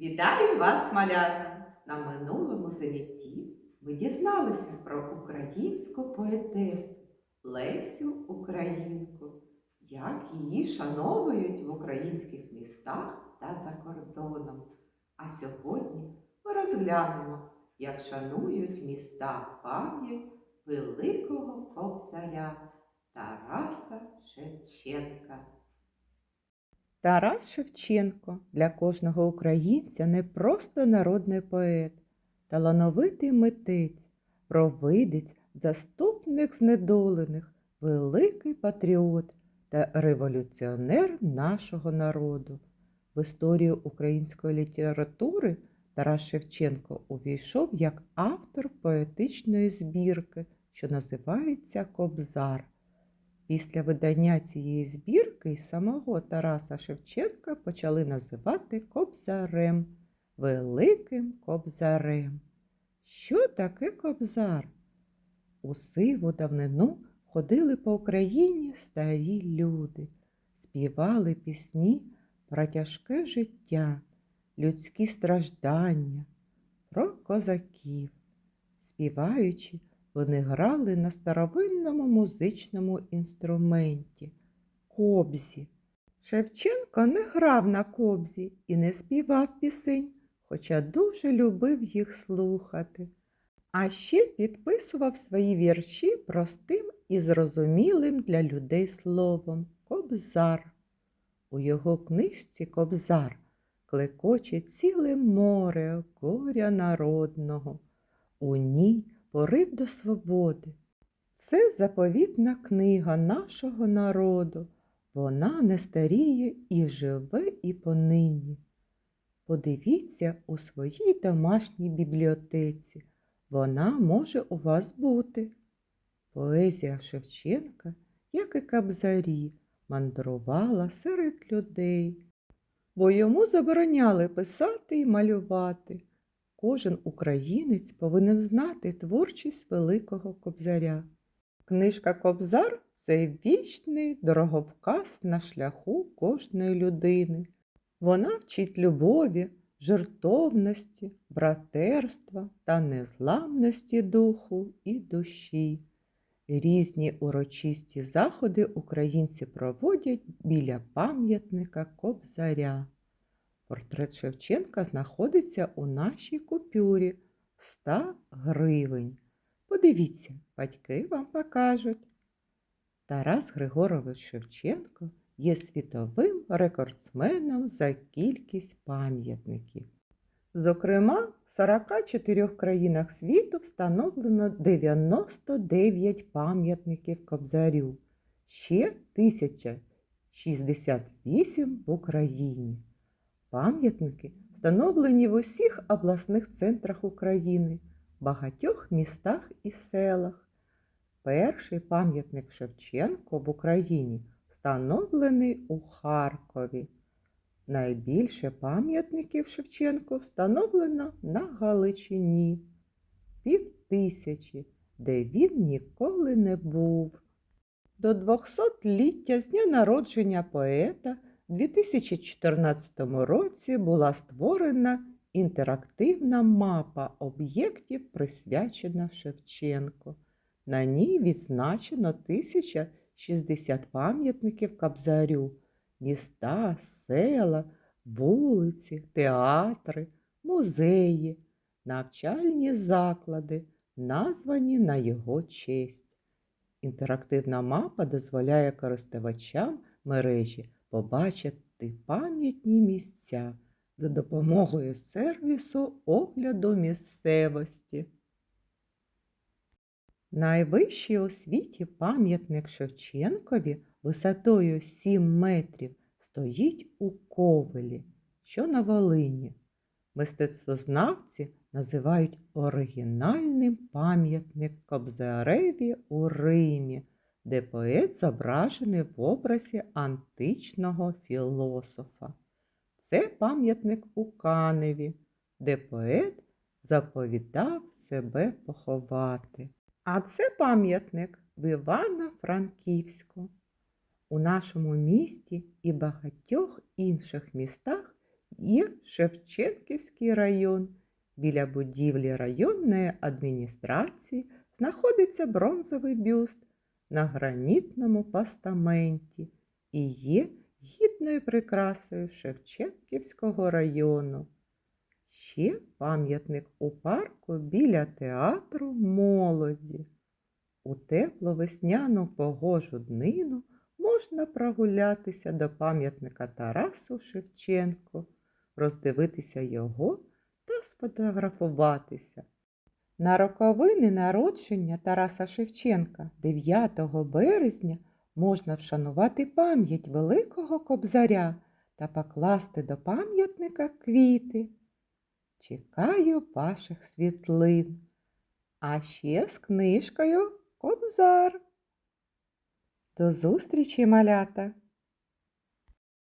Вітаю вас, малята! На минулому занятті ми дізналися про українську поетесу Лесю Українку, як її шановують в українських містах та за кордоном. А сьогодні ми розглянемо, як шанують міста пам'ять великого кобзаря Тараса Шевченка. Тарас Шевченко для кожного українця не просто народний поет, талановитий митець, провидець, заступник знедолених, великий патріот та революціонер нашого народу. В історію української літератури Тарас Шевченко увійшов як автор поетичної збірки, що називається Кобзар. Після видання цієї збірки й самого Тараса Шевченка почали називати кобзарем, великим кобзарем. Що таке кобзар? У сиву давнину ходили по Україні старі люди, співали пісні про тяжке життя, людські страждання, про козаків. Співаючи, вони грали на старовинному музичному інструменті кобзі. Шевченко не грав на кобзі і не співав пісень, хоча дуже любив їх слухати. А ще підписував свої вірші простим і зрозумілим для людей словом кобзар. У його книжці Кобзар клекоче ціле море горя народного. У ній порив до свободи. Це заповітна книга нашого народу. Вона не старіє і живе і понині. Подивіться у своїй домашній бібліотеці. Вона може у вас бути. Поезія Шевченка, як і кабзарі, мандрувала серед людей, бо йому забороняли писати і малювати. Кожен українець повинен знати творчість великого кобзаря. Книжка Кобзар це вічний дороговказ на шляху кожної людини. Вона вчить любові, жертовності, братерства та незламності духу і душі. Різні урочисті заходи українці проводять біля пам'ятника Кобзаря. Портрет Шевченка знаходиться у нашій купюрі 100 гривень. Подивіться, батьки вам покажуть. Тарас Григорович Шевченко є світовим рекордсменом за кількість пам'ятників. Зокрема, в 44 країнах світу встановлено 99 пам'ятників Кобзарю, ще 1068 в Україні. Пам'ятники встановлені в усіх обласних центрах України, багатьох містах і селах. Перший пам'ятник Шевченко в Україні встановлений у Харкові. Найбільше пам'ятників Шевченко встановлено на Галичині півтисячі, де він ніколи не був. До 200-ліття з дня народження поета у 2014 році була створена інтерактивна мапа об'єктів, присвячена Шевченко. На ній відзначено 1060 пам'ятників Кабзарю, міста, села, вулиці, театри, музеї, навчальні заклади, названі на його честь. Інтерактивна мапа дозволяє користувачам мережі побачити пам'ятні місця за допомогою сервісу огляду місцевості. Найвищий у світі пам'ятник Шевченкові висотою 7 метрів стоїть у Ковелі, що на Волині. Мистецтвознавці називають оригінальним пам'ятник Кобзареві у Римі, де поет зображений в образі античного філософа. Це пам'ятник у Каневі, де поет заповідав себе поховати. А це пам'ятник в Івано-Франківську. У нашому місті і багатьох інших містах є Шевченківський район. Біля будівлі районної адміністрації знаходиться бронзовий бюст на гранітному постаменті і є гідною прикрасою Шевченківського району. Ще пам'ятник у парку біля театру молоді. У теплу весняну погожу днину можна прогулятися до пам'ятника Тарасу Шевченку, роздивитися його та сфотографуватися. На роковини народження Тараса Шевченка 9 березня можна вшанувати пам'ять Великого Кобзаря та покласти до пам'ятника квіти. Чекаю ваших світлин. А ще з книжкою Кобзар. До зустрічі, малята!